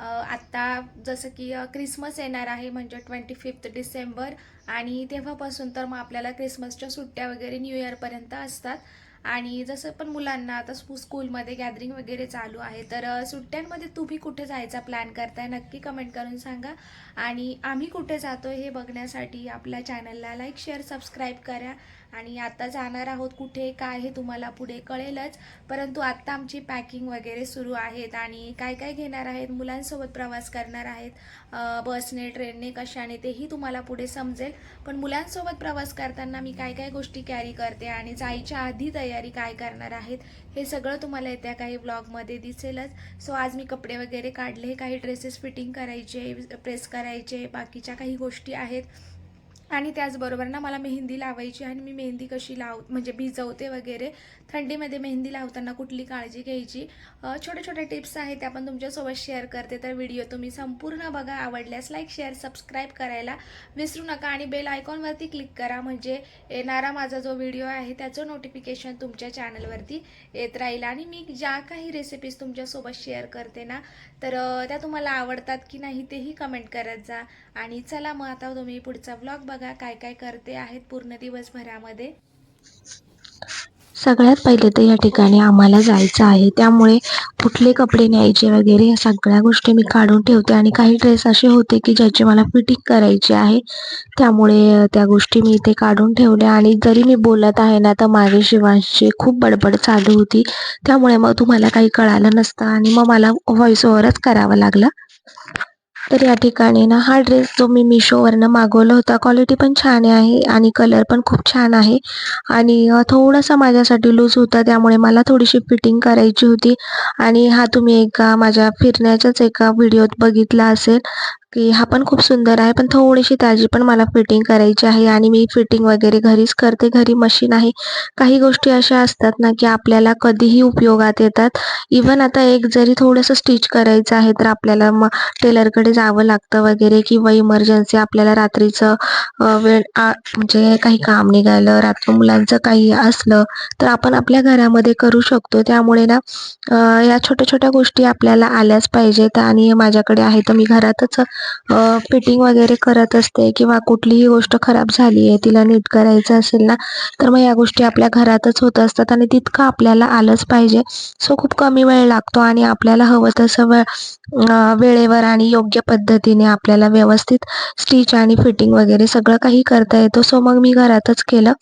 आत्ता जसं की क्रिसमस येणार आहे म्हणजे ट्वेंटी फिफ्थ डिसेंबर आणि तेव्हापासून तर मग आपल्याला क्रिसमसच्या सुट्ट्या वगैरे न्यू इयरपर्यंत असतात. आणि जसं पण मुलांना आता स्कू स्कूलमध्ये गॅदरिंग वगैरे चालू आहे तर सुट्ट्यांमध्ये तुम्ही कुठे जायचा प्लॅन करताय? नक्की कमेंट करून सांगा. आणि आम्ही कुठे जातो हे बघण्यासाठी आपल्या चॅनलला लाईक शेअर सबस्क्राईब करा. आणि आता जाणार आहोत कुठे काय हे तुम्हाला पुढे कळेलच. परंतु आत्ता आमची पॅकिंग वगैरे सुरू आहेत आणि काय काय घेणार आहेत? मुलांसोबत प्रवास करणार आहेत. बसने ट्रेनने कशाने तेही तुम्हाला पुढे समजेल. पण मुलांसोबत प्रवास करताना मी काय काय गोष्टी कॅरी करते? आणि जायच्या आधी तयार तयारी काय करणार आहेत हे सगळं तुम्हाला येत्या काही ब्लॉगमध्ये दिसेलच. सो आज मी कपडे वगैरे काढले काही ड्रेसेस फिटिंग करायचे प्रेस करायचे बाकीच्या काही गोष्टी आहेत. आणि त्याचबरोबर ना मला मेहंदी लावायची आणि मी मेहंदी कशी लाव म्हणजे भिजवते वगैरे थंडीमध्ये मेहंदी लावताना कुठली काळजी घ्यायची? छोट्या छोट्या टिप्स आहेत त्या पण तुमच्यासोबत शेअर करते. तर व्हिडिओ तुम्ही संपूर्ण बघा आवडल्यास लाईक शेअर सबस्क्राईब करायला विसरू नका आणि बेल आयकॉनवरती क्लिक करा. म्हणजे येणारा माझा जो व्हिडिओ आहे त्याचं नोटिफिकेशन तुमच्या चॅनलवरती येत राहील. आणि मी ज्या काही रेसिपीज तुमच्यासोबत शेअर करते ना तर त्या तुम्हाला आवडतात की नाही तेही कमेंट करत जा. आणि चला मग आता तुम्ही पुढचा ब्लॉग बघा. काय काय करते आहेत पूर्ण दिवसभरामध्ये. सगळ्यात पहिले तर या ठिकाणी आम्हाला जायचं आहे. त्यामुळे कुठले कपडे न्यायचे वगैरे या सगळ्या गोष्टी मी काढून ठेवते. आणि काही ड्रेस असे होते की ज्याची मला फिटिंग करायची आहे. त्यामुळे त्या गोष्टी मी इथे काढून ठेवल्या. आणि जरी मी बोलत आहे ना तर मागे शिवांशची खूप बडबड चालू होती. त्यामुळे मग तुम्हाला काही कळालं नसतं. आणि मग मला व्हॉइस ओव्हरच करावा लागला. तर या ठिकाणी ना हा ड्रेस जो मी मिशोवरनं मागवला होता क्वालिटी पण छान आहे आणि कलर पण खूप छान आहे. आणि थोडासा माझ्यासाठी लूज होता त्यामुळे मला थोडीशी फिटिंग करायची होती. आणि हा तुम्ही एका माझ्या फिरण्याच्याच एका व्हिडिओत बघितला असेल. की हा पण खूप सुंदर आहे पण थोडीशी त्याची पण मला फिटिंग करायची आहे आणि मी फिटिंग वगैरे घरीच करते घरी मशीन आहे. काही गोष्टी अशा असतात ना की आपल्याला कधीही उपयोगात येतात. इवन आता एक जरी थोडंसं स्टिच करायचं आहे तर आपल्याला मग टेलरकडे जावं लागतं वगैरे किंवा इमर्जन्सी आपल्याला रात्रीचं वेळ आ म्हणजे काही काम निघालं रात्र मुलांचं काही असलं तर आपण आपल्या घरामध्ये करू शकतो. त्यामुळे ना या छोट्या छोट्या गोष्टी आपल्याला आल्याच पाहिजेत आणि माझ्याकडे आहे तर मी घरातच फिटिंग वगैरे करत असते किंवा कुठलीही गोष्ट खराब झाली आहे तिला नीट करायचं असेल ना तर मग या गोष्टी आपल्या घरातच होत असतात आणि तितकं आपल्याला आलंच पाहिजे. सो खूप कमी वेळ लागतो आणि आपल्याला हवं तसं वेळ वेळेवर आणि योग्य पद्धतीने आपल्याला व्यवस्थित स्टिच आणि फिटिंग वगैरे सगळं काही करता येतं. सो मग मी घरातच केलं.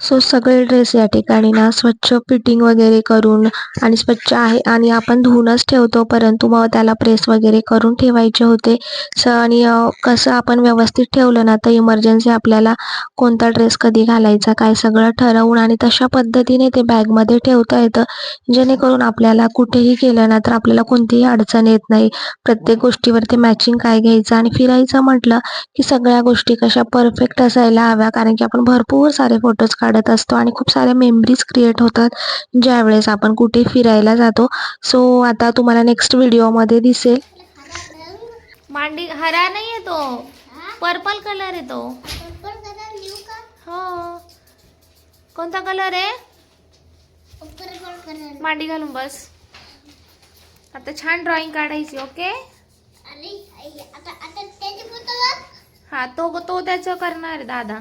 सो सगळे ड्रेस या ठिकाणी ना स्वच्छ फिटिंग वगैरे करून आणि स्वच्छ आहे आणि आपण धुवूनच ठेवतो परंतु मग त्याला प्रेस वगैरे करून ठेवायचे होते. स आणि कसं आपण व्यवस्थित ठेवलं ना तर इमर्जन्सी आपल्याला कोणता ड्रेस कधी घालायचा काय सगळं ठरवून आणि तशा पद्धतीने ते बॅगमध्ये ठेवता येतं. जेणेकरून आपल्याला कुठेही गेलं ना तर आपल्याला कोणतीही अडचण येत नाही. प्रत्येक गोष्टीवर ते मॅचिंग काय घ्यायचं आणि फिरायचं म्हटलं की सगळ्या गोष्टी कशा परफेक्ट असायला हव्या कारण की आपण भरपूर सारे फोटोज काढत असतो आणि खूप साऱ्या मेमरीज क्रिएट होतात ज्यावेळेस आपण कुठे फिरायला जातो. सो आता तुम्हाला नेक्स्ट व्हिडिओमध्ये दिसेल. मांडी हरा नाही येतो पर्पल कलर येतो हो. कोणता कलर आहे? मांडी घालून बस. आता छान ड्रॉइंग काढायची ओके हा तो तो त्याचं करणार आहे दादा.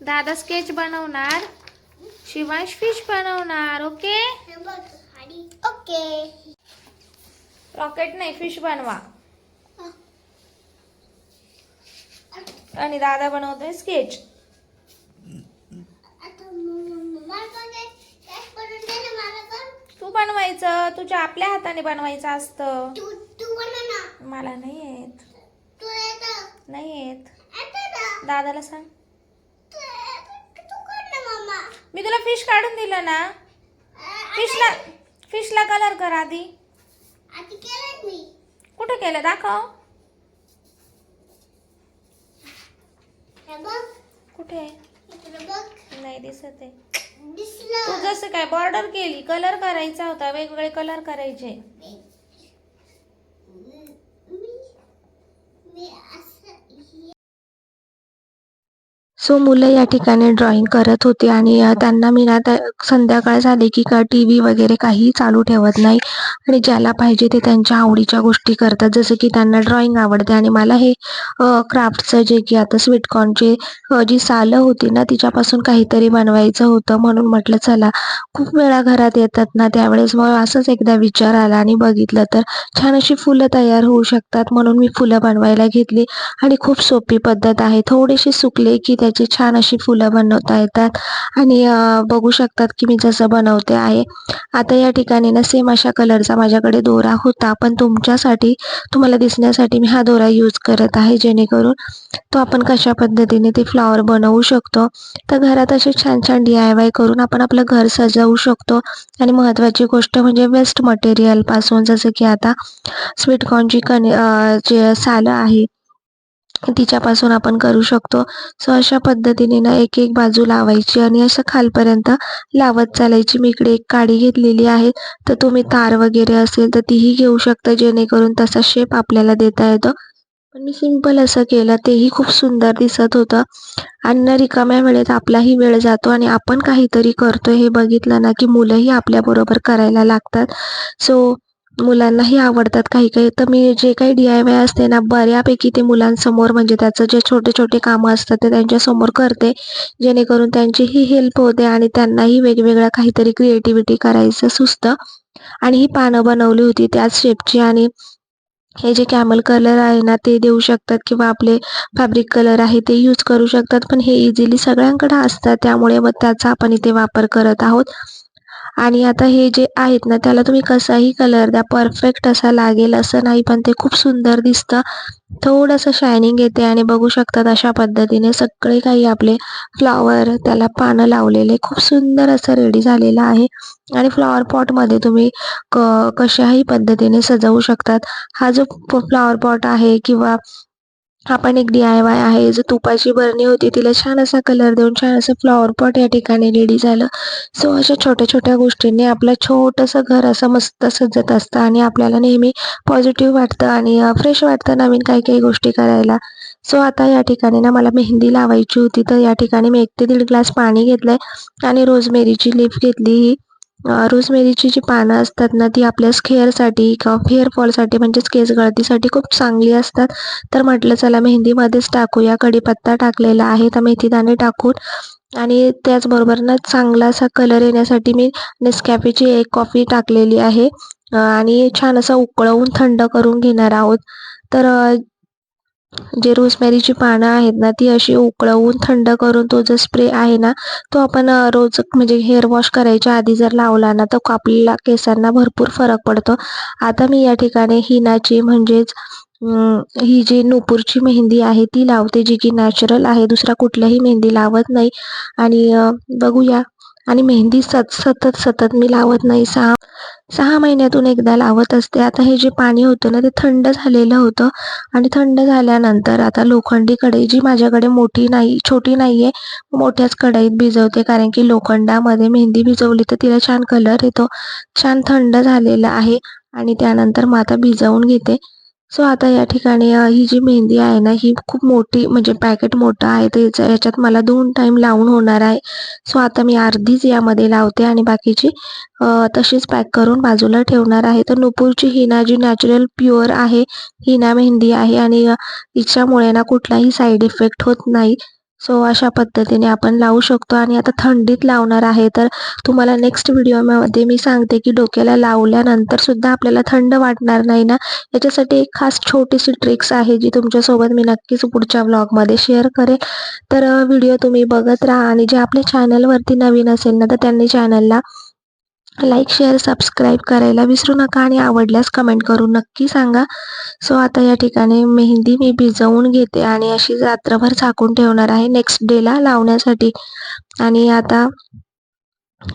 दादा स्केच बनवणार. शिवांश फिश बनवणार ओके ओके रॉकेट नाही फिश बनवा. आणि दादा बनवतोय स्केच तू बनवायचं तुझ्या आपल्या हाताने बनवायचं असतं. मला नाही येत. नाही येत. दादाला सांग तू येतं. तू कर ना मम्मा मी तुला फिश काढून दिलं ना? फिशला फिशला कलर कर आधी. कुठे केलं? दाखव. कुठे? नाही दिसत आहे. तू जसं काय बॉर्डर केली कलर करायचा होता वेगवेगळे कलर करायचे मी मी असं हे- सो मुलं या ठिकाणी ड्रॉइंग करत होती आणि त्यांना मी ना त्या संध्याकाळ झाली की का टी व्ही वगैरे काही चालू ठेवत नाही. आणि ज्याला पाहिजे ते त्यांच्या आवडीच्या गोष्टी करतात. जसं की त्यांना ड्रॉइंग आवडते आणि मला हे क्राफ्टचं जे की आता स्वीटकॉर्नचे जी सालं होती ना तिच्यापासून काहीतरी बनवायचं होतं म्हणून म्हटलं चला खूप वेळा घरात येतात ना त्यावेळेस मग असंच एकदा विचार आला आणि बघितलं तर छान अशी फुलं तयार होऊ शकतात म्हणून मी फुलं बनवायला घेतली. आणि खूप सोपी पद्धत आहे. थोडीशी सुकले की त्याची छान अशी फुलं बनवता येतात. आणि बघू शकतात की मी जसं बनवते आहे आता या ठिकाणी ना सेम अशा कलरचा माझ्याकडे दोरा होता. पण तुमच्यासाठी तुम्हाला दिसण्यासाठी मी हा दोरा यूज करत आहे जेणेकरून तो आपण कशा पद्धतीने ते फ्लॉवर बनवू शकतो. तर घरात असे छान छान डी आय वाय करून आपण आपलं घर सजवू शकतो. आणि महत्त्वाची गोष्ट म्हणजे वेस्ट मटेरियलपासून जसं की आता स्वीटकॉर्नची कने अ, जे सालं आहे तिच्यापासून आपण करू शकतो. सो अशा पद्धतीने ना एक एक बाजू लावायची आणि असं खालपर्यंत लावत चालायची. मी इकडे एक काडी घेतलेली आहे. तर तुम्ही तार वगैरे असेल तर तीही घेऊ शकता. जेणेकरून तसा शेप आपल्याला देता येतो. पण मी सिंपल असं केलं. तेही खूप सुंदर दिसत होतं. आणि ना रिकाम्या वेळेत आपलाही वेळ जातो आणि आपण काहीतरी करतो हे बघितलं ना की मुलंही आपल्याबरोबर करायला लागतात. सो मुलांनाही आवडतात काही काही. तर मी जे काही डी आय वाय असते ना बऱ्यापैकी ते मुलांसमोर म्हणजे त्याचं जे छोटे छोटे कामं असतात ते त्यांच्यासमोर करते. जेणेकरून त्यांचीही हेल्प होते आणि त्यांनाही वेगवेगळ्या काहीतरी क्रिएटिव्हिटी करायचं सुचतं. आणि ही पानं बनवली होती त्याच शेपची आणि हे जे कॅमल कलर आहे ना ते देऊ शकतात किंवा आपले फॅब्रिक कलर आहे ते यूज करू शकतात. पण हे इझिली सगळ्यांकडे असतात त्यामुळे मग त्याचा आपण इथे वापर करत आहोत. आणि आता हे जे आहेत ना त्याला तुम्ही कसाही कलर द्या परफेक्ट असा लागेल असं नाही पण ते खूप सुंदर दिसतं. थोडंसं शायनिंग येते आणि बघू शकतात अशा पद्धतीने सगळे काही आपले फ्लॉवर त्याला पानं लावलेले. खूप सुंदर असं रेडी झालेलं आहे. आणि फ्लॉवर पॉटमध्ये तुम्ही क कशाही पद्धतीने सजवू शकतात. हा जो फ्लॉवर पॉट आहे किंवा हा पण एक डी आय वाय आहे. जो तुपाची बरणी होती तिला छान असा कलर देऊन छान असं फ्लॉवर पॉट या ठिकाणी रेडी झालं. सो अशा छोट्या छोट्या गोष्टींनी आपलं छोटंसं घर असं मस्त सजत असतं आणि आपल्याला नेहमी पॉझिटिव्ह वाटतं आणि फ्रेश वाटतं नवीन काही काही गोष्टी करायला. सो आता या ठिकाणी ना मला मेहंदी लावायची होती. तर या ठिकाणी मी एक ते दीड ग्लास पाणी घेतलंय आणि रोजमेरीची लीफ घेतली ही. रोजमेरीची जी पानं असतात ना ती आपल्या स्केअरसाठी किंवा हेअर फॉलसाठी म्हणजेच केस गळतीसाठी खूप चांगली असतात. तर म्हटलं चला मेहंदीमध्येच टाकूया. कढीपत्ता टाकलेला आहे तर मेथीदाणे टाकून. आणि त्याचबरोबर ना चांगला असा कलर येण्यासाठी मी नेसकॅफेची एक कॉफी टाकलेली आहे. आणि छान असं उकळवून थंड करून घेणार आहोत. तर जे रोजमेरीची पानं आहेत ना ती अशी उकळवून थंड करून तो जो स्प्रे आहे ना तो आपण रोज म्हणजे हेअर वॉश करायच्या आधी जर लावला ना तर आपल्याला केसांना भरपूर फरक पडतो. आता मी या ठिकाणी हिनाची म्हणजेच ही जी नुपूरची मेहंदी आहे ती लावते जी की नॅचरल आहे दुसरा कुठल्याही मेहंदी लावत नाही. आणि बघूया आणि मेहंदी सत सतत सतत मी लावत नाही. सहा सहा महिन्यातून एकदा लावत असते. आता हे जे पाणी होतं ना ते थंड झालेलं होतं. आणि थंड झाल्यानंतर आता लोखंडी कढई जी माझ्याकडे मोठी नाही छोटी नाही आहे मोठ्याच कढईत भिजवते. कारण की लोखंडामध्ये मेहंदी भिजवली तर तिला छान कलर येतो. छान थंड झालेला आहे. आणि त्यानंतर मग आता भिजवून घेते. सो आता या ठिकाणी ही जी मेहंदी आहे ना ही खूप मोठी म्हणजे पॅकेट मोठं आहे. तर याच्यात मला दोन टाईम लावून होणार आहे. सो आता मी अर्धीच यामध्ये लावते आणि बाकीची तशीच पॅक करून बाजूला ठेवणार आहे. तर नुपूरची हिना जी नॅचरल प्युअर आहे हिना मेहंदी आहे. आणि हिच्यामुळे ना कुठलाही साईड इफेक्ट होत नाही. सो अशा पद्धतीने आपण लावू शकतो आणि आता थंडीत लावणार आहे. तर तुम्हाला नेक्स्ट व्हिडिओमध्ये मी सांगते की डोक्याला लावल्यानंतर सुद्धा आपल्याला थंड वाटणार नाही ना? याच्यासाठी एक खास छोटीशी ट्रिक्स आहे जी तुमच्यासोबत मी नक्कीच पुढच्या व्लॉगमध्ये शेअर करेल तर व्हिडिओ तुम्ही बघत राहा आणि जे आपल्या चॅनलवरती नवीन असेल ना तर त्यांनी चॅनलला लाईक शेअर सबस्क्राईब करायला विसरू नका आणि आवडल्यास कमेंट करून नक्की सांगा. सो आता या ठिकाणी मेहंदी मी भिजवून घेते आणि अशी रात्रभर झाकून ठेवणार आहे. नेक्स्ट डेला लावण्यासाठी. आणि आता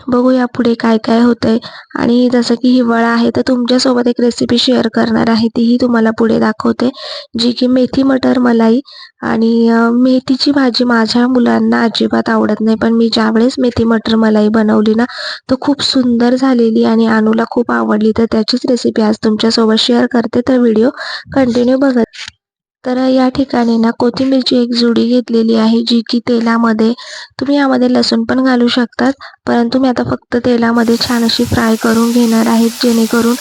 बघूया पुढे काय काय होतंय. आणि जसं की हिवाळा आहे तर तुमच्यासोबत एक रेसिपी शेअर करणार आहे. तीही तुम्हाला पुढे दाखवते. जी की मेथी मटर मलाई आणि मेथीची भाजी माझ्या मुलांना अजिबात आवडत नाही. पण मी ज्यावेळेस मेथी मटर मलाई बनवली ना तर खूप सुंदर झालेली आणि अनुला खूप आवडली. तर त्याचीच रेसिपी आज तुमच्यासोबत शेअर करते. तर व्हिडिओ कंटिन्यू बघत तर या ठिकाणी ना कोथिंबीरची एक जुडी घेतलेली आहे जी की तेलामध्ये तुम्ही यामध्ये लसूण पण घालू शकतात. परंतु मी आता फक्त तेलामध्ये छान अशी फ्राय करून घेणार आहे जेणेकरून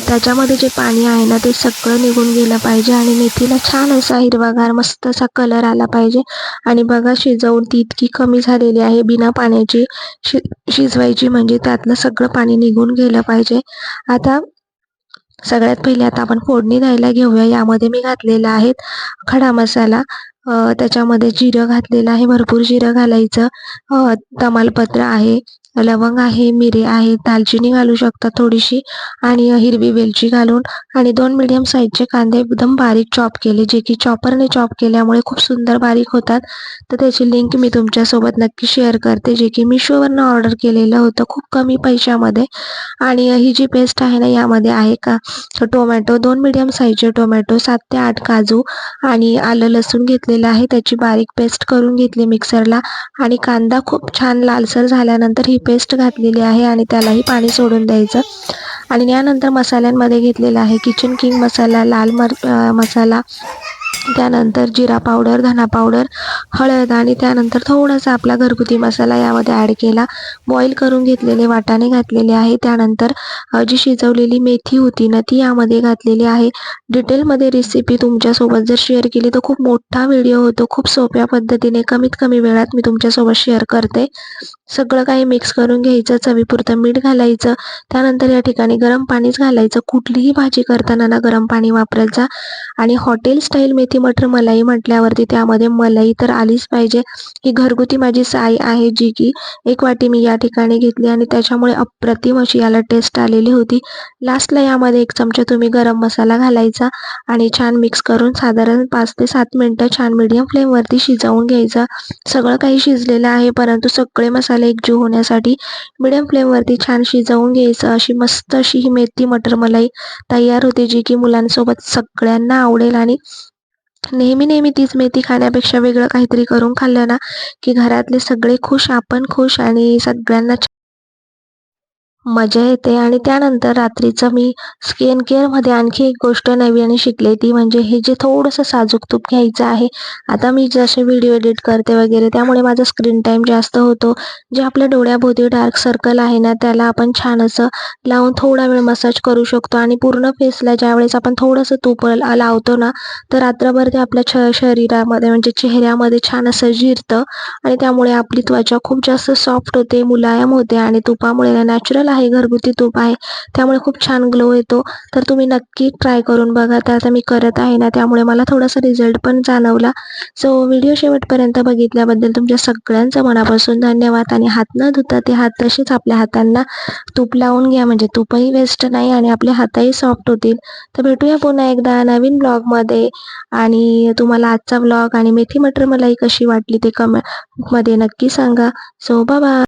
त्याच्यामध्ये जे पाणी आहे ना ते सगळं निघून गेलं पाहिजे आणि मेथीला छान असा हिरवागार मस्त असा कलर आला पाहिजे. आणि बघा शिजवून ती इतकी कमी झालेली आहे बिना पाण्याची शि शिजवायची म्हणजे त्यातलं सगळं पाणी निघून गेलं पाहिजे. आता सगळ्यात पहिले आता आपण फोडणी द्यायला घेऊया. यामध्ये मी घातलेला आहे खडा मसाला. त्याच्यामध्ये जिरं घातलेलं आहे. भरपूर जिरं घालायचं. तमालपत्र आहे. लवंग आहे मिरे आहे दालचिनी घालू शकता थोडीशी आणि हिरवी वेलची घालून आणि दोन मिडियम साईजचे कांदे एकदम बारीक चॉप केले जे की चॉपरने चॉप केल्यामुळे खूप सुंदर बारीक होतात. तर त्याची लिंक मी तुमच्यासोबत नक्की शेअर करते जे की मिशोवरनं ऑर्डर केलेलं होतं खूप कमी पैशामध्ये. आणि ही जी पेस्ट आहे ना यामध्ये आहे का? टोमॅटो दोन मिडियम साईजचे टोमॅटो सात ते आठ काजू आणि आलं लसूण घेतलेलं आहे. त्याची बारीक पेस्ट करून घेतली मिक्सरला आणि कांदा खूप छान लालसर झाल्यानंतर ही पेस्ट घातलेली आहे आणि त्यालाही पाणी सोडून द्यायचं. आणि यानंतर मसाल्यांमध्ये घेतलेला आहे किचन किंग मसाला लाल मर मसाला त्यानंतर जिरा पावडर धना पावडर हळद आणि त्यानंतर थोडासा आपला घरगुती मसाला यामध्ये ॲड केला. बॉईल करून घेतलेले वाटाणे घातलेले आहे. त्यानंतर जी शिजवलेली मेथी होती ना ती यामध्ये घातलेली आहे. डिटेलमध्ये रेसिपी तुमच्यासोबत जर शेअर केली तर खूप मोठा व्हिडिओ होतो. खूप सोप्या पद्धतीने कमीत कमी वेळात मी तुमच्यासोबत शेअर करते. सगळं काही मिक्स करून घ्यायचं. चवीपुरतं मीठ घालायचं. त्यानंतर या ठिकाणी गरम पाणीच घालायचं. कुठलीही भाजी करताना ना गरम पाणी वापरत जा. आणि हॉटेल स्टाईल मेथी मटर मलाई म्हटल्यावरती त्यामध्ये मलाई तर आलीच पाहिजे. ही घरगुती माझी साय आहे जी की एक वाटी मी या ठिकाणी घेतली आणि त्याच्यामुळे अप्रतिम अशी याला टेस्ट आलेली होती. लास्टला यामध्ये एक चमचा तुम्ही गरम मसाला घालायचा आणि छान मिक्स करून साधारण पाच ते सात मिनटं छान मीडियम फ्लेमवरती शिजवून घ्यायचं. सगळं काही शिजलेलं आहे परंतु सगळे मसाले एकजीव होण्यासाठी मीडियम फ्लेमवरती छान शिजवून घ्यायचं. अशी मस्त अशी ही मेथी मटर मलाई तयार होते जी की मुलांसोबत सगळ्यांना आवडेल आणि नेहमी नेहमी तीच मेथी खाण्यापेक्षा वेगळं काहीतरी करून खाल्लं ना की घरातले सगळे खुश आपण खुश आणि सगळ्यांना छ- मजा येते आणि त्यानंतर रात्रीचं मी स्किन केअरमध्ये आणखी एक गोष्ट नवीन शिकले ती म्हणजे हे जे थोडंसं साजूक तूप घ्यायचं आहे आता मी जसे व्हिडिओ एडिट करते वगैरे त्यामुळे माझा स्क्रीन टाईम जास्त होतो. जे आपल्या डोळ्याभोवती डार्क सर्कल आहे ना त्याला आपण छान असं लावून थोडा वेळ मसाज करू शकतो आणि पूर्ण फेसला ज्यावेळेस आपण थोडंसं तूप लावतो ना तर रात्रभर ते आपल्या छ शरीरामध्ये म्हणजे चेहऱ्यामध्ये छान असं जिरतं आणि त्यामुळे आपली त्वचा खूप जास्त सॉफ्ट होते मुलायम होते आणि तुपामुळे नॅचरल आहे घरगुती तूप आहे. त्यामुळे खूप छान ग्लो येतो. तर तुम्ही नक्की ट्राय करून बघा. तर आता मी करत आहे ना त्यामुळे मला थोडासा रिझल्ट पण जाणवला. सो व्हिडिओ शेवटपर्यंत बघितल्याबद्दल तुमच्या सगळ्यांचं मनापासून धन्यवाद. आणि हात न धुता ते हात तसेच आपल्या हातांना तूप लावून घ्या. म्हणजे तूपही वेस्ट नाही आणि आपले हातही सॉफ्ट होतील. तर भेटूया पुन्हा एकदा नवीन ब्लॉगमध्ये आणि तुम्हाला आजचा ब्लॉग आणि मेथी मटर मलाई कशी वाटली ते कमेंटमध्ये नक्की सांगा. सो बाबा